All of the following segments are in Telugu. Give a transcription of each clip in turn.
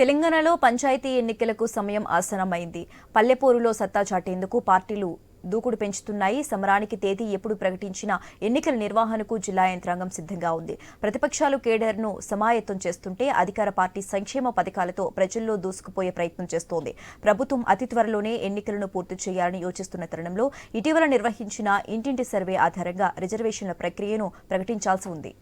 తెలంగాణలో పంచాయతీ ఎన్నికలకు సమయం ఆసనమైంది పల్లెపోరులో సత్తా చాటేందుకు పార్టీలు దూకుడు పెంచుతున్నాయి. సమరానికి తేదీ ఎప్పుడు ప్రకటించిన ఎన్నికల నిర్వహణకు జిల్లా యంత్రాంగం సిద్ధంగా ఉంది. ప్రతిపక్షాలు కేడర్ను సమాయత్తం చేస్తుంటే అధికార పార్టీ సంక్షేమ పథకాలతో ప్రజల్లో దూసుకుపోయే ప్రయత్నం చేస్తోంది. ప్రభుత్వం అతి త్వరలోనే ఎన్నికలను పూర్తి చేయాలని యోచిస్తున్న తరుణంలో ఇటీవల నిర్వహించిన ఇంటింటి సర్వే ఆధారంగా రిజర్వేషన్ల ప్రక్రియను ప్రకటించాల్సి ఉంది.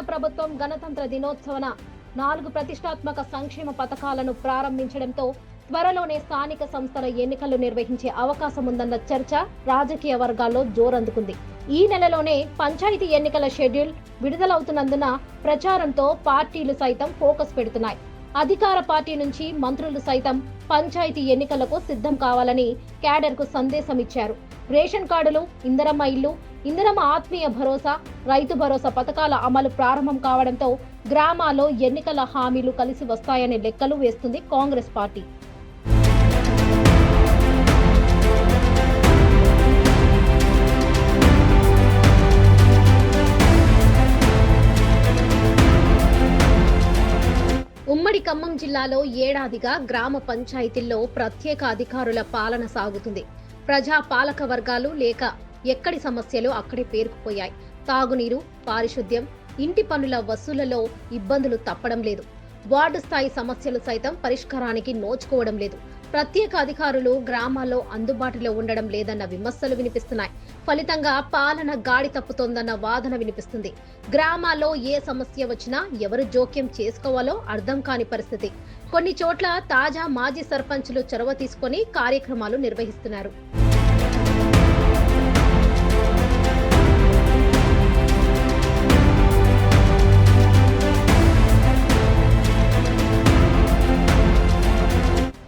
తెలంగాణ ప్రభుత్వం గణతంత్ర దినోత్సవన నాలుగు ప్రతిష్టాత్మక సంక్షేమ పథకాలను ప్రారంభించడంతో త్వరలోనే స్థానిక సంస్థల ఎన్నికలు నిర్వహించే అవకాశం ఉందన్న చర్చ రాజకీయ వర్గాల్లో జోరందుకుంది. ఈ నెలలోనే పంచాయతీ ఎన్నికల షెడ్యూల్ విడుదలవుతున్నందున ప్రచారంతో పార్టీలు సైతం ఫోకస్ పెడుతున్నాయి. అధికార పార్టీ నుంచి మంత్రులు సైతం పంచాయతీ ఎన్నికలకు సిద్ధం కావాలని క్యాడర్కు సందేశం ఇచ్చారు రేషన్ కార్డులు ఇందరమ్మ ఇల్లు ఇందరమ్మ ఆత్మీయ భరోసా రైతు భరోసా పథకాల అమలు ప్రారంభం కావడంతో గ్రామాల్లో ఎన్నికల హామీలు కలిసి వస్తాయనే లెక్కలు వేస్తుంది కాంగ్రెస్ పార్టీ. ఉమ్మడి ఖమ్మం జిల్లాలో ఏడాదిగా గ్రామ పంచాయతీల్లో ప్రత్యేక అధికారుల పాలన సాగుతుంది. ప్రజా పాలక వర్గాలు లేక ఎక్కడి సమస్యలు అక్కడే పేరుకుపోయాయి. తాగునీరు పారిశుద్ధ్యం ఇంటి పనుల వసూళ్ళలో ఇబ్బందులు తప్పడం లేదు. వార్డు స్థాయి సమస్యలు సైతం పరిష్కారానికి నోచుకోవడం లేదు. ప్రత్యేక అధికారులు గ్రామాల్లో అందుబాటులో ఉండడం లేదన్న విమర్శలు వినిపిస్తున్నాయి. ఫలితంగా పాలన గాడి తప్పుతోందన్న వాదన వినిపిస్తుంది. గ్రామాల్లో ఏ సమస్య వచ్చినా ఎవరు జోక్యం చేసుకోవాలో అర్థం కాని పరిస్థితి. కొన్ని చోట్ల తాజా మాజీ సర్పంచులు చొరవ తీసుకొని కార్యక్రమాలు నిర్వహిస్తున్నారు.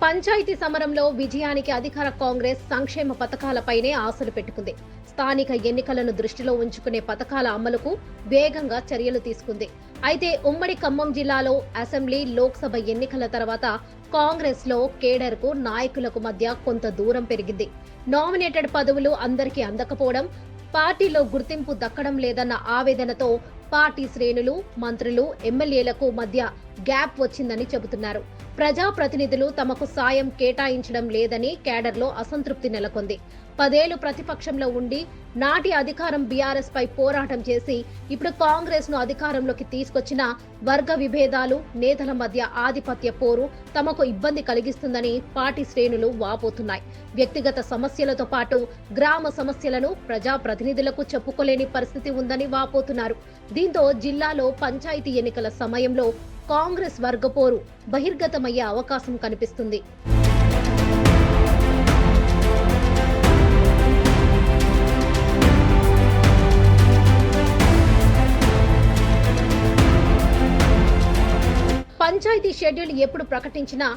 పంచాయతీ సమరంలో విజయానికి అధికార కాంగ్రెస్ సంక్షేమ పథకాలపైనే ఆశలు పెట్టుకుంది. స్థానిక ఎన్నికలను దృష్టిలో ఉంచుకునే పథకాల అమలుకు వేగంగా చర్యలు తీసుకుంది. అయితే ఉమ్మడి ఖమ్మం జిల్లాలో అసెంబ్లీ లోక్సభ ఎన్నికల తర్వాత కాంగ్రెస్లో కేడర్కు నాయకులకు మధ్య కొంత దూరం పెరిగింది. నామినేటెడ్ పదవులు అందరికీ అందకపోవడం పార్టీలో గుర్తింపు దక్కడం లేదన్న ఆవేదనతో పార్టీ శ్రేణులు మంత్రులు ఎమ్మెల్యేలకు మధ్య గ్యాప్ వచ్చిందని చెబుతున్నారు. ప్రజాప్రతినిధులు తమకు సాయం కేటాయించడం లేదని కేడర్లో అసంతృప్తి నెలకొంది. పదేళ్ళు ప్రతిపక్షంలో ఉండి నాటి అధికారం బీఆర్ఎస్ పై పోరాటం చేసి ఇప్పుడు కాంగ్రెస్ను అధికారంలోకి తీసుకొచ్చిన వర్గ విభేదాలు నేతల మధ్య ఆధిపత్య పోరు తమకు ఇబ్బంది కలిగిస్తుందని పార్టీ శ్రేణులు వాపోతున్నాయి. వ్యక్తిగత సమస్యలతో పాటు గ్రామ సమస్యలను ప్రజాప్రతినిధులకు చెప్పుకోలేని పరిస్థితి ఉందని వాపోతున్నారు. దీంతో జిల్లాలో పంచాయతీ ఎన్నికల సమయంలో కాంగ్రెస్ వర్గపోరు బహిర్గతమయ్యే అవకాశం కనిపిస్తుంది. షెడ్యూల్ ఎప్పుడు ప్రకటించినా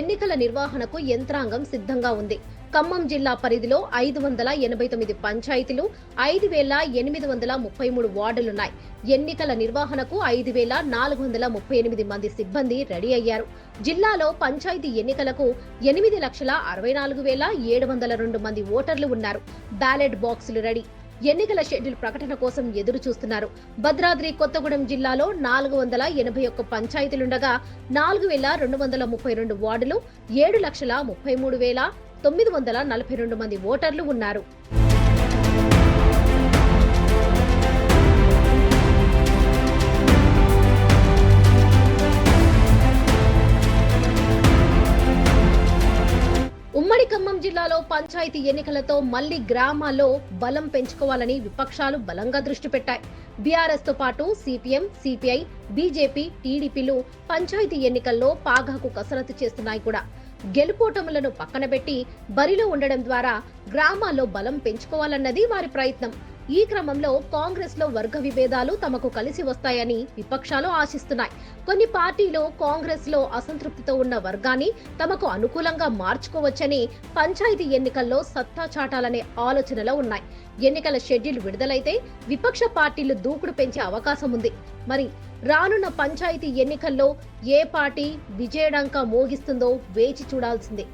ఎన్నికల నిర్వహణకు యంత్రాంగం సిద్ధంగా ఉంది. ఖమ్మం జిల్లా పరిధిలో ఐదు వందల ఎనభై తొమ్మిది పంచాయతీలు ఐదు వేల ఎనిమిది వందల ముప్పై మూడు వార్డులున్నాయి. ఎన్నికల నిర్వహణకు ఐదు వేల నాలుగు వందల ముప్పై ఎనిమిది మంది సిబ్బంది రెడీ అయ్యారు. జిల్లాలో పంచాయతీ ఎన్నికలకు ఎనిమిది లక్షల అరవై నాలుగు వేల ఏడు వందల రెండు మంది ఓటర్లు ఉన్నారు. బ్యాలెట్ బాక్సులు రెడీ. ఎన్నికల షెడ్యూల్ ప్రకటన కోసం ఎదురు చూస్తున్నారు భద్రాద్రి కొత్తగూడెం జిల్లాలో నాలుగు వందల ఎనభై ఒక్క పంచాయతీలుండగా నాలుగు వేల రెండు వందల ముప్పై రెండు వార్డులు ఏడు లక్షల ముప్పై మూడు వేల తొమ్మిది వందల నలభై రెండు మంది ఓటర్లు ఉన్నారు. పంచాయతీ ఎన్నికలతో మళ్ళీ గ్రామాల్లో బలం పెంచుకోవాలని విపక్షాలు బలంగా దృష్టి పెట్టాయి. బీఆర్ఎస్తో పాటు సిపిఎం సిపిఐ బీజేపీ టీడీపీలు పంచాయతీ ఎన్నికల్లో పాగాకు కసరత్తు చేస్తున్నాయి కూడా. గెలుపోటములను పక్కన పెట్టి బరిలో ఉండడం ద్వారా గ్రామాల్లో బలం పెంచుకోవాలన్నది వారి ప్రయత్నం. ఈ క్రమంలో కాంగ్రెస్లో వర్గ విభేదాలు తమకు కలిసి వస్తాయని విపక్షాలు ఆశిస్తున్నాయి. కొన్ని పార్టీలు కాంగ్రెస్లో అసంతృప్తితో ఉన్న వర్గాన్ని తమకు అనుకూలంగా మార్చుకోవచ్చని పంచాయతీ ఎన్నికల్లో సత్తా చాటాలనే ఆలోచనలో ఉన్నాయి. ఎన్నికల షెడ్యూల్ విడుదలైతే విపక్ష పార్టీలు దూకుడు పెంచే అవకాశం ఉంది. మరి రానున్న పంచాయతీ ఎన్నికల్లో ఏ పార్టీ విజయడంక మోగిస్తుందో వేచి చూడాల్సిందే.